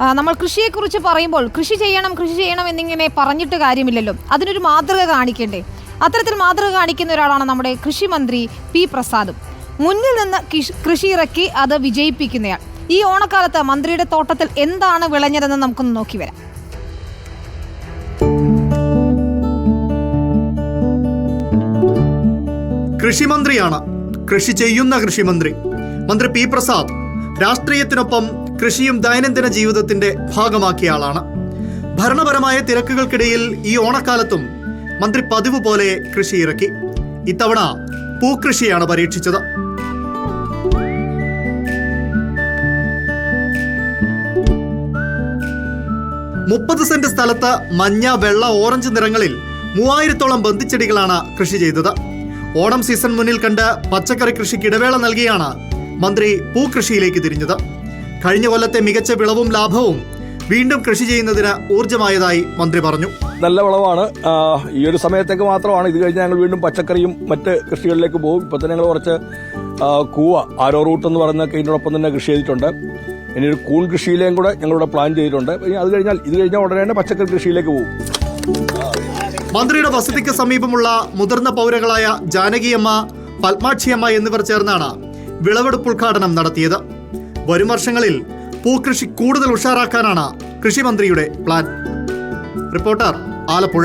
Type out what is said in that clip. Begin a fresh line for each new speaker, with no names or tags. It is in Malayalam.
നമ്മൾ കൃഷിയെക്കുറിച്ച് പറയുമ്പോൾ കൃഷി ചെയ്യണം കൃഷി ചെയ്യണം എന്നിങ്ങനെ പറഞ്ഞിട്ട് കാര്യമില്ലല്ലോ. അതിനൊരു മാതൃക കാണിക്കണ്ടേ? അത്തരത്തിൽ മാതൃക കാണിക്കുന്ന ഒരാളാണ് നമ്മുടെ കൃഷിമന്ത്രി പി പ്രസാദും. മുന്നിൽ നിന്ന് കൃഷി ഇറക്കി അത് വിജയിപ്പിക്കുന്നയാൾ. ഈ ഓണക്കാലത്ത് മന്ത്രിയുടെ തോട്ടത്തിൽ എന്താണ് വിളഞ്ഞതെന്ന് നമുക്കൊന്ന് നോക്കി വരാം.
കൃഷിമന്ത്രിയാണ് കൃഷി ചെയ്യുന്ന കൃഷിമന്ത്രി മന്ത്രി പി പ്രസാദ്. രാഷ്ട്രീയത്തിനൊപ്പം കൃഷിയും ദൈനംദിന ജീവിതത്തിന്റെ ഭാഗമാക്കിയ ആളാണ്. ഭരണപരമായ തിരക്കുകൾക്കിടയിൽ ഈ ഓണക്കാലത്തും മന്ത്രി പതിവ് പോലെ കൃഷി ഇറക്കി. ഇത്തവണ പൂക്കൃഷിയാണ് പരീക്ഷിച്ചത്. മുപ്പത് സെന്റ് സ്ഥലത്ത് മഞ്ഞ വെള്ള ഓറഞ്ച് നിറങ്ങളിൽ മൂവായിരത്തോളം ബന്ധിച്ചെടികളാണ് കൃഷി ചെയ്തത്. ഓണം സീസൺ മുന്നിൽ കണ്ട് പച്ചക്കറി കൃഷിക്ക് ഇടവേള നൽകിയാണ് മന്ത്രി പൂക്കൃഷിയിലേക്ക് തിരിഞ്ഞത്. കഴിഞ്ഞ കൊല്ലത്തെ മികച്ച വിളവും ലാഭവും വീണ്ടും കൃഷി ചെയ്യുന്നതിന് ഊർജമായതായി മന്ത്രി പറഞ്ഞു.
നല്ല വിളവാണ്. ഈ ഒരു സമയത്തേക്ക് മാത്രമാണ് ഇത് കഴിഞ്ഞ് ഞങ്ങൾ വീണ്ടും പച്ചക്കറിയും മറ്റ് കൃഷികളിലേക്ക് പോകും. ഇപ്പം തന്നെ ഞങ്ങൾ കുറച്ച് കൂവ ആരോ റൂട്ട് എന്ന് പറയുന്ന ഇതിനോടൊപ്പം തന്നെ കൃഷി ചെയ്തിട്ടുണ്ട്. ഇനി ഒരു കൂൺ കൃഷിയിലേയും കൂടെ ഞങ്ങളിവിടെ പ്ലാൻ ചെയ്തിട്ടുണ്ട്. ഇനി അത് കഴിഞ്ഞാൽ ഇത് കഴിഞ്ഞാൽ ഉടനെ തന്നെ പച്ചക്കറി കൃഷിയിലേക്ക് പോകും.
മന്ത്രിയുടെ വസതിക്ക് സമീപമുള്ള മുതിർന്ന പൗരകളായ ജാനകിയമ്മ പത്മാക്ഷിയമ്മ എന്നിവർ ചേർന്നാണ് വിളവെടുപ്പ് ഉദ്ഘാടനം നടത്തിയത്. വരും വർഷങ്ങളിൽ പൂക്കൃഷി കൂടുതൽ ഉഷാറാക്കാനാണ് കൃഷിമന്ത്രിയുടെ പ്ലാൻ. റിപ്പോർട്ടർ ആലപ്പുഴ.